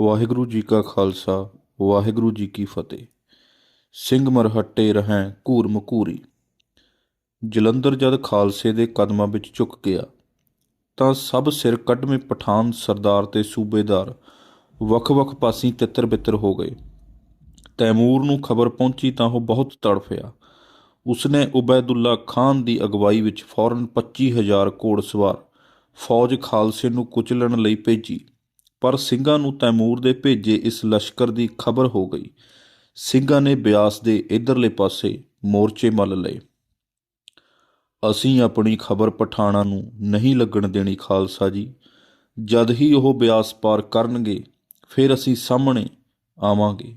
ਵਾਹਿਗੁਰੂ ਜੀ ਕਾ ਖਾਲਸਾ, ਵਾਹਿਗੁਰੂ ਜੀ ਕੀ ਫਤਿਹ। ਸਿੰਘ ਮਰਹੱਟੇ ਰਹਿ ਘੂਰ ਮਕੂਰੀ ਜਲੰਧਰ ਜਦ ਖਾਲਸੇ ਦੇ ਕਦਮਾਂ ਵਿੱਚ ਝੁਕ ਗਿਆ, ਤਾਂ ਸਭ ਸਿਰ ਕੱਢਵੇਂ ਪਠਾਨ ਸਰਦਾਰ ਤੇ ਸੂਬੇਦਾਰ ਵੱਖ-ਵੱਖ ਪਾਸੀਂ ਤਿੱਤਰ-ਬਿੱਤਰ ਹੋ ਗਏ। ਤੈਮੂਰ ਨੂੰ ਖਬਰ ਪਹੁੰਚੀ ਤਾਂ ਉਹ ਬਹੁਤ ਤੜਫਿਆ। ਉਸਨੇ ਉਬੈਦੁੱਲਾ ਖਾਨ ਦੀ ਅਗਵਾਈ ਵਿੱਚ ਫੌਰਨ 25000 ਘੋੜਸਵਾਰ ਫੌਜ ਖਾਲਸੇ ਨੂੰ ਕੁਚਲਣ ਲਈ ਭੇਜੀ। ਪਰ ਸਿੰਘਾਂ ਨੂੰ ਤੈਮੂਰ ਦੇ ਭੇਜੇ ਇਸ ਲਸ਼ਕਰ ਦੀ ਖਬਰ ਹੋ ਗਈ। ਸਿੰਘਾਂ ਨੇ ਬਿਆਸ ਦੇ ਇਧਰਲੇ ਪਾਸੇ ਮੋਰਚੇ ਮੱਲ ਲਏ। ਅਸੀਂ ਆਪਣੀ ਖਬਰ ਪਠਾਣਾ ਨੂੰ ਨਹੀਂ ਲੱਗਣ ਦੇਣੀ ਖਾਲਸਾ ਜੀ। ਜਦ ਹੀ ਉਹ ਬਿਆਸ ਪਾਰ ਕਰਨਗੇ, ਫਿਰ ਅਸੀਂ ਸਾਹਮਣੇ ਆਵਾਂਗੇ।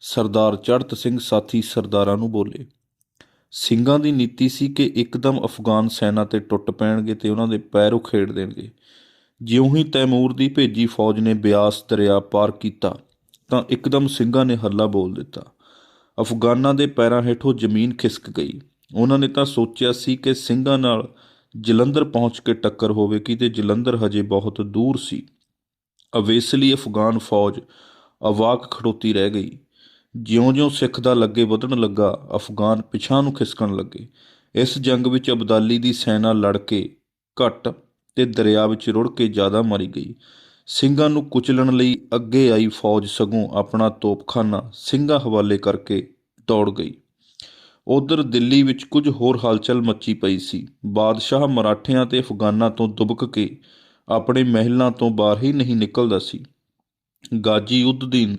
ਸਰਦਾਰ ਚੜਤ ਸਿੰਘ ਸਾਥੀ ਸਰਦਾਰਾਂ ਨੂੰ ਬੋਲੇ। ਸਿੰਘਾਂ ਦੀ ਨੀਤੀ ਸੀ ਕਿ ਇੱਕਦਮ ਅਫਗਾਨ ਸੈਨਾ ਤੇ ਟੁੱਟ ਪੈਣਗੇ ਤੇ ਉਹਨਾਂ ਦੇ ਪੈਰ ਉਖੇੜ ਦੇਣਗੇ। ਜਿਉਂ ਹੀ ਤੈਮੂਰ ਦੀ ਭੇਜੀ ਫੌਜ ਨੇ ਬਿਆਸ ਦਰਿਆ ਪਾਰ ਕੀਤਾ, ਤਾਂ ਇੱਕਦਮ ਸਿੰਘਾਂ ਨੇ ਹੱਲਾ ਬੋਲ ਦਿੱਤਾ। ਅਫਗਾਨਾਂ ਦੇ ਪੈਰਾਂ ਹੇਠੋਂ ਜ਼ਮੀਨ ਖਿਸਕ ਗਈ। ਉਹਨਾਂ ਨੇ ਤਾਂ ਸੋਚਿਆ ਸੀ ਕਿ ਸਿੰਘਾਂ ਨਾਲ ਜਲੰਧਰ ਪਹੁੰਚ ਕੇ ਟੱਕਰ ਹੋਵੇਗੀ ਤੇ ਜਲੰਧਰ ਹਜੇ ਬਹੁਤ ਦੂਰ ਸੀ। ਅਵੇਸਲੀ ਅਫਗਾਨ ਫੌਜ ਅਵਾਕ ਖੜੋਤੀ ਰਹਿ ਗਈ। ਜਿਉਂ-ਜਿਉਂ ਸਿੱਖ ਦਾ ਲੱਗੇ ਵਧਣ ਲੱਗਾ, ਅਫਗਾਨ ਪਿਛਾਂ ਨੂੰ ਖਿਸਕਣ ਲੱਗੇ। ਇਸ ਜੰਗ ਵਿੱਚ ਅਬਦਾਲੀ ਦੀ ਸੈਨਾ ਲੜ ਕੇ ਘਟ ਤੇ ਦਰਿਆ ਵਿੱਚ ਰੁੜ ਕੇ ਜ਼ਿਆਦਾ ਮਾਰੀ ਗਈ। ਸਿੰਘਾਂ ਨੂੰ ਕੁਚਲਣ ਲਈ ਅੱਗੇ ਆਈ ਫੌਜ ਸਗੋਂ ਆਪਣਾ ਤੋਪਖਾਨਾ ਸਿੰਘਾਂ ਹਵਾਲੇ ਕਰਕੇ ਦੌੜ ਗਈ। ਉਧਰ ਦਿੱਲੀ ਵਿੱਚ ਕੁਝ ਹੋਰ ਹਲਚਲ ਮੱਚੀ ਪਈ ਸੀ। ਬਾਦਸ਼ਾਹ ਮਰਾਠਿਆਂ ਤੇ ਅਫਗਾਨਾਂ ਤੋਂ ਦੁਬਕ ਕੇ ਆਪਣੇ ਮਹਿਲਾਂ ਤੋਂ ਬਾਹਰ ਹੀ ਨਹੀਂ ਨਿਕਲਦਾ ਸੀ। ਗਾਜੀ ਉਦਦੀਨ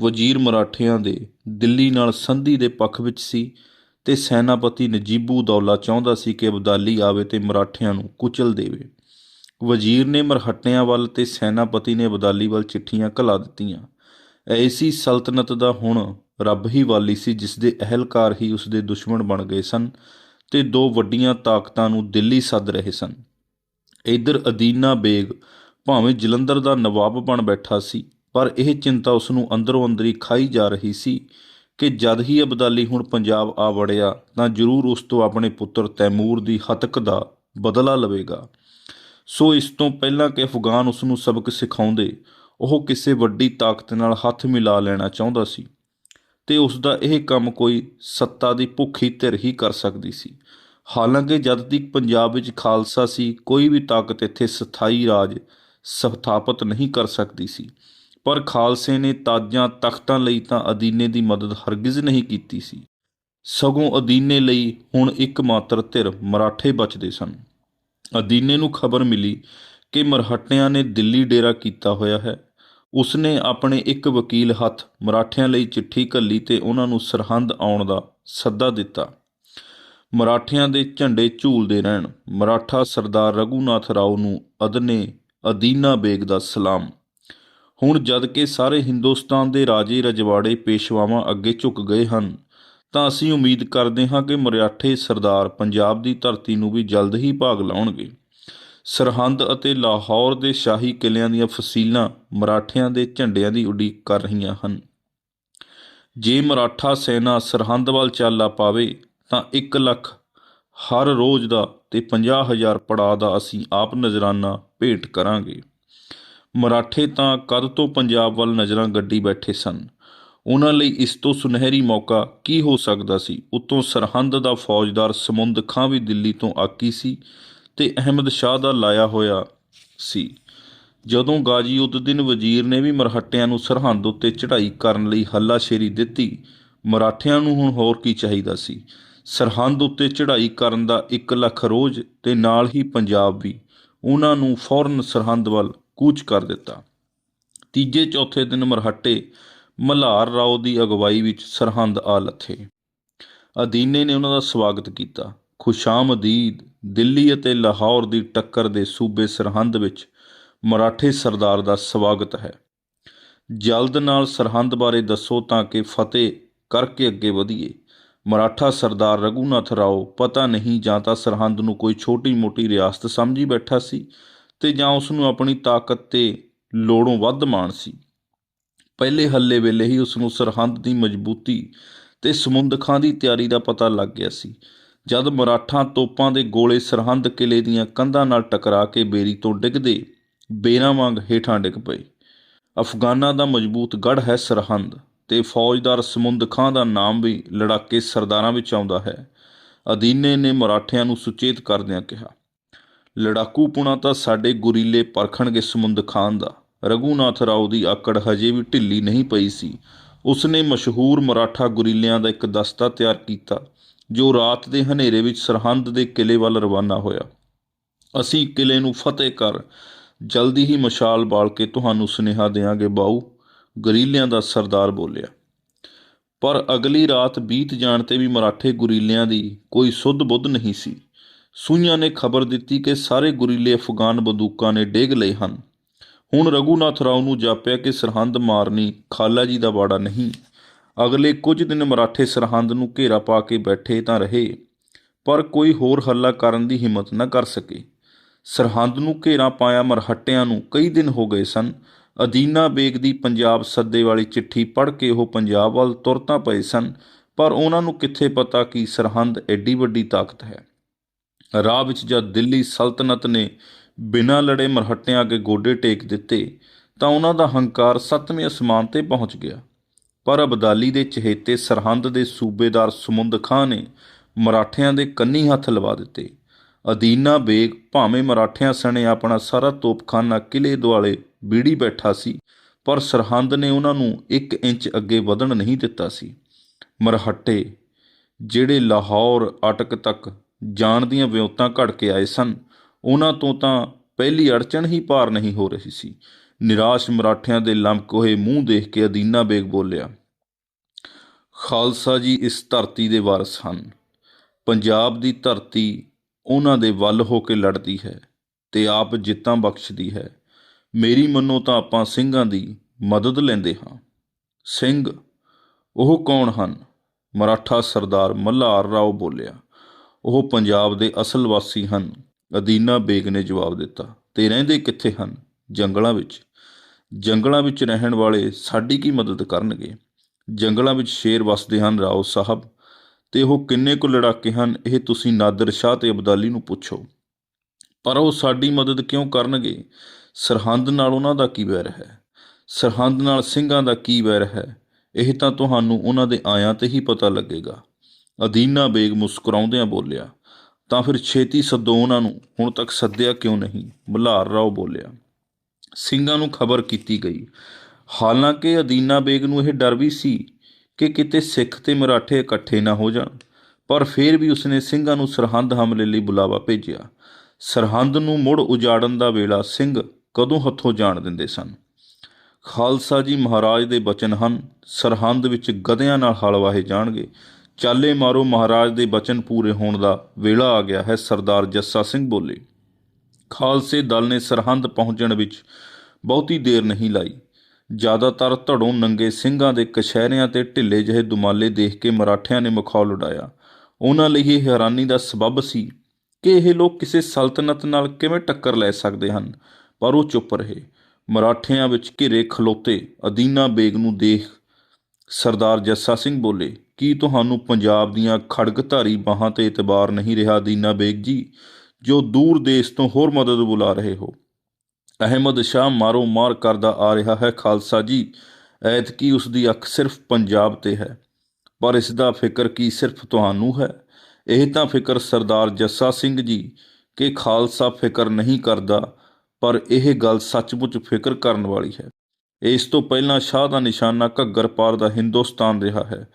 ਵਜ਼ੀਰ ਮਰਾਠਿਆਂ ਦੇ ਦਿੱਲੀ ਨਾਲ ਸੰਧੀ ਦੇ ਪੱਖ ਵਿੱਚ ਸੀ ਤੇ ਸੈਨਾਪਤੀ ਨਜੀਬੂ ਦੌਲਾ ਚਾਹੁੰਦਾ ਸੀ ਕਿ ਅਬਦਾਲੀ ਆਵੇ ਤੇ ਮਰਾਠਿਆਂ ਨੂੰ ਕੁਚਲ ਦੇਵੇ। ਵਜ਼ੀਰ ਨੇ ਮਰਹੱਟਿਆਂ ਵੱਲ ਤੇ ਸੈਨਾਪਤੀ ਨੇ ਅਬਦਾਲੀ ਵੱਲ ਚਿੱਠੀਆਂ ਘਲਾ ਦਿੱਤੀਆਂ। ਐਸੀ ਸਲਤਨਤ ਦਾ ਹੁਣ ਰੱਬ ਹੀ ਵਾਲੀ ਸੀ ਜਿਸ ਦੇ ਅਹਿਲਕਾਰ ਹੀ ਉਸ ਦੇ ਦੁਸ਼ਮਣ ਬਣ ਗਏ ਸਨ ਤੇ ਦੋ ਵੱਡੀਆਂ ਤਾਕਤਾਂ ਨੂੰ ਦਿੱਲੀ ਸੱਦ ਰਹੇ ਸਨ। ਇਧਰ ਅਦੀਨਾ ਬੇਗ ਭਾਵੇਂ ਜਲੰਧਰ ਦਾ ਨਵਾਬ ਬਣ ਬੈਠਾ ਸੀ, ਪਰ ਇਹ ਚਿੰਤਾ ਉਸ ਨੂੰ ਅੰਦਰੋਂ ਅੰਦਰੀ ਖਾਈ ਜਾ ਰਹੀ ਸੀ ਕਿ ਜਦ ਹੀ ਅਬਦਾਲੀ ਹੁਣ ਪੰਜਾਬ ਆ ਵੜਿਆ ਤਾਂ ਜ਼ਰੂਰ ਉਸ ਤੋਂ ਆਪਣੇ ਪੁੱਤਰ ਤੈਮੂਰ ਦੀ ਹਤਕ ਦਾ ਬਦਲਾ ਲਵੇਗਾ। ਸੋ ਇਸ ਤੋਂ ਪਹਿਲਾਂ ਕਿ ਅਫਗਾਨ ਉਸ ਨੂੰ ਸਬਕ ਸਿਖਾਉਂਦੇ, ਉਹ ਕਿਸੇ ਵੱਡੀ ਤਾਕਤ ਨਾਲ ਹੱਥ ਮਿਲਾ ਲੈਣਾ ਚਾਹੁੰਦਾ ਸੀ ਤੇ ਉਸ ਦਾ ਇਹ ਕੰਮ ਕੋਈ ਸੱਤਾ ਦੀ ਭੁੱਖੀ ਧਿਰ ਹੀ ਕਰ ਸਕਦੀ ਸੀ। ਹਾਲਾਂਕਿ ਜਦ ਤੱਕ ਪੰਜਾਬ ਵਿੱਚ ਖਾਲਸਾ ਸੀ, ਕੋਈ ਵੀ ਤਾਕਤ ਇੱਥੇ ਸਥਾਈ ਰਾਜ ਸਥਾਪਿਤ ਨਹੀਂ ਕਰ ਸਕਦੀ ਸੀ। ਪਰ ਖਾਲਸੇ ਨੇ ਤਾਜਾਂ ਤਖਤਾਂ ਲਈ ਤਾਂ ਅਦੀਨੇ ਦੀ ਮਦਦ ਹਰਗਿਜ਼ ਨਹੀਂ ਕੀਤੀ ਸੀ। ਸਗੋਂ ਅਦੀਨੇ ਲਈ ਹੁਣ ਇੱਕ ਮਾਤਰ ਧਿਰ ਮਰਾਠੇ ਬਚਦੇ ਸਨ। ਅਦੀਨੇ ਨੂੰ ਖਬਰ ਮਿਲੀ ਕਿ ਮਰਹੱਟਿਆਂ ਨੇ ਦਿੱਲੀ ਡੇਰਾ ਕੀਤਾ ਹੋਇਆ ਹੈ। ਉਸਨੇ ਆਪਣੇ ਇੱਕ ਵਕੀਲ ਹੱਥ ਮਰਾਠਿਆਂ ਲਈ ਚਿੱਠੀ ਘੱਲੀ ਤੇ ਉਹਨਾਂ ਨੂੰ ਸਰਹੰਦ ਆਉਣ ਦਾ ਸੱਦਾ ਦਿੱਤਾ। ਮਰਾਠਿਆਂ ਦੇ ਝੰਡੇ ਝੂਲਦੇ ਰਹਿਣ ਮਰਾਠਾ ਸਰਦਾਰ ਰਘੂਨਾਥ ਰਾਓ ਨੂੰ ਅਦਨੇ ਅਦੀਨਾ ਬੇਗ ਦਾ ਸਲਾਮ। ਹੁਣ ਜਦ ਕਿ ਸਾਰੇ ਹਿੰਦੁਸਤਾਨ ਦੇ ਰਾਜੇ ਰਜਵਾੜੇ ਪੇਸ਼ਵਾਵਾਂ ਅੱਗੇ ਝੁਕ ਗਏ ਹਨ ਤਾਂ ਅਸੀਂ ਉਮੀਦ ਕਰਦੇ ਹਾਂ ਕਿ ਮਰਾਠੇ ਸਰਦਾਰ ਪੰਜਾਬ ਦੀ ਧਰਤੀ ਨੂੰ ਵੀ ਜਲਦ ਹੀ ਭਾਗ ਲਾਉਣਗੇ। ਸਰਹੰਦ ਅਤੇ ਲਾਹੌਰ ਦੇ ਸ਼ਾਹੀ ਕਿਲਿਆਂ ਦੀਆਂ ਫਸੀਲਾਂ ਮਰਾਠਿਆਂ ਦੇ ਝੰਡਿਆਂ ਦੀ ਉਡੀਕ ਕਰ ਰਹੀਆਂ ਹਨ। ਜੇ ਮਰਾਠਾ ਸੈਨਾ ਸਰਹੰਦ ਵੱਲ ਚਾਲਾ ਪਾਵੇ, ਤਾਂ 1 ਲੱਖ ਹਰ ਰੋਜ਼ ਦਾ ਤੇ 50000 ਪੜਾ ਦਾ ਅਸੀਂ ਆਪ ਨਜ਼ਰਾਨਾ ਭੇਟ ਕਰਾਂਗੇ। ਮਰਾਠੇ ਤਾਂ ਕਦ ਤੋਂ ਪੰਜਾਬ ਵੱਲ ਨਜ਼ਰਾਂ ਗੱਡੀ ਬੈਠੇ ਸਨ? ਉਹਨਾਂ ਲਈ ਇਸ ਤੋਂ ਸੁਨਹਿਰੀ ਮੌਕਾ ਕੀ ਹੋ ਸਕਦਾ ਸੀ? ਉਤੋਂ ਸਰਹੰਦ ਦਾ ਫੌਜਦਾਰ ਸਮੁੰਦ ਖਾਂ ਵੀ ਦਿੱਲੀ ਤੋਂ ਆਕੀ ਸੀ ਤੇ ਅਹਿਮਦ ਸ਼ਾਹ ਦਾ ਲਾਇਆ ਹੋਇਆ ਸੀ। ਜਦੋਂ ਗਾਜੀ ਉਦਦਿਨ ਵਜ਼ੀਰ ਨੇ ਵੀ ਮਰਹੱਟਿਆਂ ਨੂੰ ਸਰਹੰਦ ਉੱਤੇ ਚੜ੍ਹਾਈ ਕਰਨ ਲਈ ਹੱਲਾਸ਼ੇਰੀ ਦਿੱਤੀ, ਮਰਾਠਿਆਂ ਨੂੰ ਹੁਣ ਹੋਰ ਕੀ ਚਾਹੀਦਾ ਸੀ? ਸਰਹੰਦ ਉੱਤੇ ਚੜ੍ਹਾਈ ਕਰਨ ਦਾ 1 ਲੱਖ ਰੋਜ਼ ਤੇ ਨਾਲ ਹੀ ਪੰਜਾਬ ਵੀ ਉਹਨਾਂ ਨੂੰ ਫੌਰਨ ਸਰਹੰਦ ਵੱਲ ਕੂਚ ਕਰ ਦਿੱਤਾ। ਤੀਜੇ ਚੌਥੇ ਦਿਨ ਮਰਹੱਟੇ ਮਲਹਾਰ ਰਾਓ ਦੀ ਅਗਵਾਈ ਵਿੱਚ ਸਰਹੰਦ ਆ ਲੱਥੇ। ਅਦੀਨੇ ਨੇ ਉਹਨਾਂ ਦਾ ਸਵਾਗਤ ਕੀਤਾ। ਖੁਸ਼ਾਮਦੀਦ ਦਿੱਲੀ ਅਤੇ ਲਾਹੌਰ ਦੀ ਟੱਕਰ ਦੇ ਸੂਬੇ ਸਰਹੰਦ ਵਿੱਚ ਮਰਾਠੇ ਸਰਦਾਰ ਦਾ ਸਵਾਗਤ ਹੈ। ਜਲਦ ਨਾਲ ਸਰਹੰਦ ਬਾਰੇ ਦੱਸੋ ਤਾਂ ਕਿ ਫਤਿਹ ਕਰਕੇ ਅੱਗੇ ਵਧੀਏ। ਮਰਾਠਾ ਸਰਦਾਰ ਰਘੂਨਾਥ ਰਾਓ ਪਤਾ ਨਹੀਂ ਜਾਂ ਤਾਂ ਸਰਹੰਦ ਨੂੰ ਕੋਈ ਛੋਟੀ-ਮੋਟੀ ਰਿਆਸਤ ਸਮਝੀ ਬੈਠਾ ਸੀ ਤੇ ਜਾਂ ਉਸ ਨੂੰ ਆਪਣੀ ਤਾਕਤ ਤੇ ਲੋੜੋਂ ਵੱਧ ਮਾਣ ਸੀ। ਪਹਿਲੇ ਹੱਲੇ ਵੇਲੇ ਹੀ ਉਸ ਨੂੰ ਸਰਹੰਦ ਦੀ ਮਜ਼ਬੂਤੀ ਤੇ ਸਮੁੰਦ ਖਾਂ ਦੀ ਤਿਆਰੀ ਦਾ ਪਤਾ ਲੱਗ ਗਿਆ ਸੀ। ਜਦ ਮਰਾਠਾਂ ਤੋਪਾਂ ਦੇ ਗੋਲੇ ਸਰਹੰਦ ਕਿਲੇ ਦੀਆਂ ਕੰਧਾਂ ਨਾਲ ਟਕਰਾ ਕੇ ਬੇਰੀ ਤੋਂ ਡਿੱਗਦੇ ਬੇਰਾਂ ਵਾਂਗ ਹੇਠਾਂ ਡਿੱਗ ਪਏ। ਅਫਗਾਨਾਂ ਦਾ ਮਜ਼ਬੂਤ ਗੜ੍ਹ ਹੈ ਸਰਹੰਦ ਤੇ ਫੌਜਦਾਰ ਸਮੁੰਦ ਖਾਂ ਦਾ ਨਾਮ ਵੀ ਲੜਾਕੇ ਸਰਦਾਰਾਂ ਵਿੱਚ ਆਉਂਦਾ ਹੈ। ਅਦੀਨੇ ਨੇ ਮਰਾਠਿਆਂ ਨੂੰ ਸੁਚੇਤ ਕਰਦਿਆਂ ਕਿਹਾ ਲੜਾਕੂ ਪੁਣਾ ਤਾਂ ਸਾਡੇ ਗੁਰੀਲੇ ਪਰਖਣਗੇ ਸਮੁੰਦ ਖਾਨ ਦਾ। ਰਘੂਨਾਥ ਰਾਓ ਦੀ ਆਕੜ ਹਜੇ ਵੀ ਢਿੱਲੀ ਨਹੀਂ ਪਈ ਸੀ। ਉਸਨੇ ਮਸ਼ਹੂਰ ਮਰਾਠਾ ਗੁਰੀਲਿਆਂ ਦਾ ਇੱਕ ਦਸਤਾ ਤਿਆਰ ਕੀਤਾ, ਜੋ ਰਾਤ ਦੇ ਹਨੇਰੇ ਵਿੱਚ ਸਰਹੰਦ ਦੇ ਕਿਲੇ ਵੱਲ ਰਵਾਨਾ ਹੋਇਆ। ਅਸੀਂ ਕਿਲੇ ਨੂੰ ਫਤਿਹ ਕਰ, ਜਲਦੀ ਹੀ ਮਸ਼ਾਲ ਬਾਲ ਕੇ ਤੁਹਾਨੂੰ ਸੁਨੇਹਾ ਦੇਵਾਂਗੇ ਬਾਊ, ਗਰੀਲਿਆਂ ਦਾ ਸਰਦਾਰ ਬੋਲਿਆ। ਪਰ ਅਗਲੀ ਰਾਤ ਬੀਤ ਜਾਣ ਤੇ ਵੀ ਮਰਾਠੇ ਗੁਰੀਲਿਆਂ ਦੀ ਕੋਈ ਸੁੱਧ ਬੁੱਧ ਨਹੀਂ ਸੀ। ਸੂਈਆਂ ਨੇ ਖਬਰ ਦਿੱਤੀ ਕਿ ਸਾਰੇ ਗੁਰੀਲੇ ਅਫਗਾਨ ਬੰਦੂਕਾਂ ਨੇ ਡੇਗ ਲਏ ਹਨ। ਹੁਣ ਰਘੂਨਾਥ ਰਾਓ ਨੂੰ ਜਾਪਿਆ ਕਿ ਸਰਹੰਦ ਮਾਰਨੀ ਖਾਲਾ ਜੀ ਦਾ ਬਾੜਾ ਨਹੀਂ। ਅਗਲੇ ਕੁਝ ਦਿਨ ਮਰਾਠੇ ਸਰਹੰਦ ਨੂੰ ਘੇਰਾ ਪਾ ਕੇ ਬੈਠੇ ਤਾਂ ਰਹੇ, ਪਰ ਕੋਈ ਹੋਰ ਹੱਲਾ ਕਰਨ ਦੀ ਹਿੰਮਤ ਨਾ ਕਰ ਸਕੇ। ਸਰਹੰਦ ਨੂੰ ਘੇਰਾ ਪਾਇਆ ਮਰਹੱਟਿਆਂ ਨੂੰ ਕਈ ਦਿਨ ਹੋ ਗਏ ਸਨ। ਅਦੀਨਾ ਬੇਗ ਦੀ ਪੰਜਾਬ ਸੱਦੇ ਵਾਲੀ ਚਿੱਠੀ ਪੜ੍ਹ ਕੇ ਉਹ ਪੰਜਾਬ ਵੱਲ ਤੁਰਤਾਂ ਪਏ ਸਨ, ਪਰ ਉਹਨਾਂ ਨੂੰ ਕਿੱਥੇ ਪਤਾ ਕਿ ਸਰਹੰਦ ਐਡੀ ਵੱਡੀ ਤਾਕਤ ਹੈ। ਰਾਹ ਵਿੱਚ ਜਦ ਦਿੱਲੀ ਸਲਤਨਤ ਨੇ ਬਿਨਾਂ ਲੜੇ ਮਰਹੱਟਿਆਂ ਅੱਗੇ ਗੋਡੇ ਟੇਕ ਦਿੱਤੇ, ਤਾਂ ਉਹਨਾਂ ਦਾ ਹੰਕਾਰ ਸੱਤਵੇਂ ਅਸਮਾਨ ਤੇ ਪਹੁੰਚ ਗਿਆ। ਪਰ ਅਬਦਾਲੀ ਦੇ ਚਹੇਤੇ ਸਰਹੰਦ ਦੇ ਸੂਬੇਦਾਰ ਸਮੁੰਦ ਖਾਂ ਨੇ ਮਰਾਠਿਆਂ ਦੇ ਕੰਨੀ ਹੱਥ ਲਵਾ ਦਿੱਤੇ। ਅਦੀਨਾ ਬੇਗ ਭਾਵੇਂ ਮਰਾਠਿਆਂ ਸਣੇ ਆਪਣਾ ਸਾਰਾ ਤੋਪਖਾਨਾ ਕਿਲੇ ਦੁਆਲੇ ਬੀੜੀ ਬੈਠਾ ਸੀ, ਪਰ ਸਰਹੰਦ ਨੇ ਉਹਨਾਂ ਨੂੰ 1 ਇੰਚ ਅੱਗੇ ਵਧਣ ਨਹੀਂ ਦਿੱਤਾ ਸੀ। ਮਰਹੱਟੇ, ਜਿਹੜੇ ਲਾਹੌਰ ਅਟਕ ਤੱਕ ਜਾਣ ਦੀਆਂ ਵਿਉਂਤਾਂ ਘੜ ਕੇ ਆਏ ਸਨ ਉਹਨਾਂ ਤੋਂ ਤਾਂ ਪਹਿਲੀ ਅੜਚਣ ਹੀ ਪਾਰ ਨਹੀਂ ਹੋ ਰਹੀ ਸੀ। ਨਿਰਾਸ਼ ਮਰਾਠਿਆਂ ਦੇ ਲਮਕ ਹੋਏ ਮੂੰਹ ਦੇਖ ਕੇ ਅਦੀਨਾ ਬੇਗ ਬੋਲਿਆ, ਖਾਲਸਾ ਜੀ, ਇਸ ਧਰਤੀ ਦੇ ਵਾਰਸ ਹਨ। ਪੰਜਾਬ ਦੀ ਧਰਤੀ ਉਹਨਾਂ ਦੇ ਵੱਲ ਹੋ ਕੇ ਲੜਦੀ ਹੈ ਤੇ ਆਪ ਜਿੱਤਾਂ ਬਖਸ਼ਦੀ ਹੈ। ਮੇਰੀ ਮੰਨੋ ਤਾਂ ਆਪਾਂ ਸਿੰਘਾਂ ਦੀ ਮਦਦ ਲੈਂਦੇ ਹਾਂ। ਸਿੰਘ, ਉਹ ਕੌਣ ਹਨ? ਮਰਾਠਾ ਸਰਦਾਰ ਮੱਲਾਰ ਰਾਓ ਬੋਲਿਆ, ਉਹ ਪੰਜਾਬ ਦੇ ਅਸਲ ਵਾਸੀ ਹਨ। ਅਦੀਨਾ ਬੇਗ ਨੇ ਜਵਾਬ ਦਿੱਤਾ, ਤੇ ਰਹਿੰਦੇ ਕਿੱਥੇ ਹਨ? ਜੰਗਲਾਂ ਵਿੱਚ। ਜੰਗਲਾਂ ਵਿੱਚ ਰਹਿਣ ਵਾਲੇ ਸਾਡੀ ਕੀ ਮਦਦ ਕਰਨਗੇ? ਜੰਗਲਾਂ ਵਿੱਚ ਸ਼ੇਰ ਵਸਦੇ ਹਨ, ਰਾਓ ਸਾਹਿਬ। ਤੇ ਉਹ ਕਿੰਨੇ ਕੁ ਲੜਾਕੇ ਹਨ, ਇਹ ਤੁਸੀਂ ਨਾਦਰ ਸ਼ਾਹ ਤੇ ਅਬਦਾਲੀ ਨੂੰ ਪੁੱਛੋ। ਪਰ ਉਹ ਸਾਡੀ ਮਦਦ ਕਿਉਂ ਕਰਨਗੇ? ਸਰਹੰਦ ਨਾਲ ਉਹਨਾਂ ਦਾ ਕੀ ਵੈਰ ਹੈ? ਸਰਹੰਦ ਨਾਲ ਸਿੰਘਾਂ ਦਾ ਕੀ ਵੈਰ ਹੈ? ਇਹ ਤਾਂ ਤੁਹਾਨੂੰ ਉਹਨਾਂ ਦੇ ਆਇਆਂ ਤੇ ਹੀ ਪਤਾ ਲੱਗੇਗਾ। ਅਦੀਨਾ ਬੇਗ ਮੁਸਕਰਾਉਂਦਿਆਂ ਬੋਲਿਆ ਤਾਂ ਫਿਰ ਛੇਤੀ ਸੱਦੋ ਉਹਨਾਂ ਨੂੰ ਹੁਣ ਤੱਕ ਸੱਦਿਆ ਕਿਉਂ ਨਹੀਂ? ਬੁਲਾਰ ਰਾਓ ਬੋਲਿਆ, ਸਿੰਘਾਂ ਨੂੰ ਖਬਰ ਕੀਤੀ ਗਈ। ਹਾਲਾਂਕਿ ਅਦੀਨਾ ਬੇਗ ਨੂੰ ਇਹ ਡਰ ਵੀ ਸੀ ਕਿ ਕਿਤੇ ਸਿੱਖ ਤੇ ਮਰਾਠੇ ਇਕੱਠੇ ਨਾ ਹੋ ਜਾਣ, ਪਰ ਫਿਰ ਵੀ ਉਸਨੇ ਸਿੰਘਾਂ ਨੂੰ ਸਰਹੰਦ ਹਮਲੇ ਲਈ ਬੁਲਾਵਾ ਭੇਜਿਆ। ਸਰਹੰਦ ਨੂੰ ਮੁੜ ਉਜਾੜਨ ਦਾ ਵੇਲਾ ਸਿੰਘ ਕਦੋਂ ਹੱਥੋਂ ਜਾਣ ਦਿੰਦੇ ਸਨ? ਖਾਲਸਾ ਜੀ ਮਹਾਰਾਜ ਦੇ ਬਚਨ ਹਨ, ਸਰਹੰਦ ਵਿੱਚ ਗਧਿਆਂ ਨਾਲ ਹਲ ਵਾਹੇ ਜਾਣਗੇ ਚਾਲੇ ਮਾਰੋ ਮਹਾਰਾਜ ਦੇ ਬਚਨ ਪੂਰੇ ਹੋਣ ਦਾ ਵੇਲਾ ਆ ਗਿਆ ਹੈ, ਸਰਦਾਰ ਜੱਸਾ ਸਿੰਘ ਬੋਲੇ। ਖਾਲਸੇ ਦਲ ਨੇ ਸਰਹੰਦ ਪਹੁੰਚਣ ਵਿੱਚ ਬਹੁਤੀ ਦੇਰ ਨਹੀਂ ਲਾਈ। ਜ਼ਿਆਦਾਤਰ ਧੜੋਂ ਨੰਗੇ ਸਿੰਘਾਂ ਦੇ ਕਸ਼ਹਿਰਿਆਂ ਤੇ ਢਿੱਲੇ ਜਿਹੇ ਦੁਮਾਲੇ ਦੇਖ ਕੇ ਮਰਾਠਿਆਂ ਨੇ ਮਖੌਲ ਉਡਾਇਆ। ਉਹਨਾਂ ਲਈ ਇਹ ਹੈਰਾਨੀ ਦਾ ਸਬਬ ਸੀ ਕਿ ਇਹ ਲੋਕ ਕਿਸੇ ਸਲਤਨਤ ਨਾਲ ਕਿਵੇਂ ਟੱਕਰ ਲੈ ਸਕਦੇ ਹਨ, ਪਰ ਉਹ ਚੁੱਪ ਰਹੇ। ਮਰਾਠਿਆਂ ਵਿੱਚ ਘਿਰੇ ਖਲੋਤੇ ਅਦੀਨਾ ਬੇਗ ਨੂੰ ਦੇਖ ਸਰਦਾਰ ਜੱਸਾ ਸਿੰਘ ਬੋਲੇ ਕੀ ਤੁਹਾਨੂੰ ਪੰਜਾਬ ਦੀਆਂ ਖੜਗਧਾਰੀ ਬਾਹਾਂ ਤੇ ਇਤਬਾਰ ਨਹੀਂ ਰਿਹਾ, ਦੀਨਾ ਬੇਗ ਜੀ? ਜੋ ਦੂਰ ਦੇਸ਼ ਤੋਂ ਹੋਰ ਮਦਦ ਬੁਲਾ ਰਹੇ ਹੋ। ਅਹਿਮਦ ਸ਼ਾਹ ਮਾਰੋ ਮਾਰ ਕਰਦਾ ਆ ਰਿਹਾ ਹੈ ਖਾਲਸਾ ਜੀ। ਐਤਕੀ ਉਸ ਦੀ ਅੱਖ ਸਿਰਫ ਪੰਜਾਬ ਤੇ ਹੈ, ਪਰ ਇਸ ਦਾ ਫਿਕਰ ਕੀ ਸਿਰਫ ਤੁਹਾਨੂੰ ਹੈ? ਇਹ ਤਾਂ ਫਿਕਰ ਸਰਦਾਰ ਜੱਸਾ ਸਿੰਘ ਜੀ ਕਿ ਖਾਲਸਾ ਫਿਕਰ ਨਹੀਂ ਕਰਦਾ, ਪਰ ਇਹ ਗੱਲ ਸੱਚਮੁੱਚ ਫਿਕਰ ਕਰਨ ਵਾਲੀ ਹੈ। ਇਸ ਤੋਂ ਪਹਿਲਾਂ ਸ਼ਾਹ ਦਾ ਨਿਸ਼ਾਨਾ ਘੱਗਰ ਪਾਰ ਦਾ ਹਿੰਦੁਸਤਾਨ ਰਿਹਾ ਹੈ।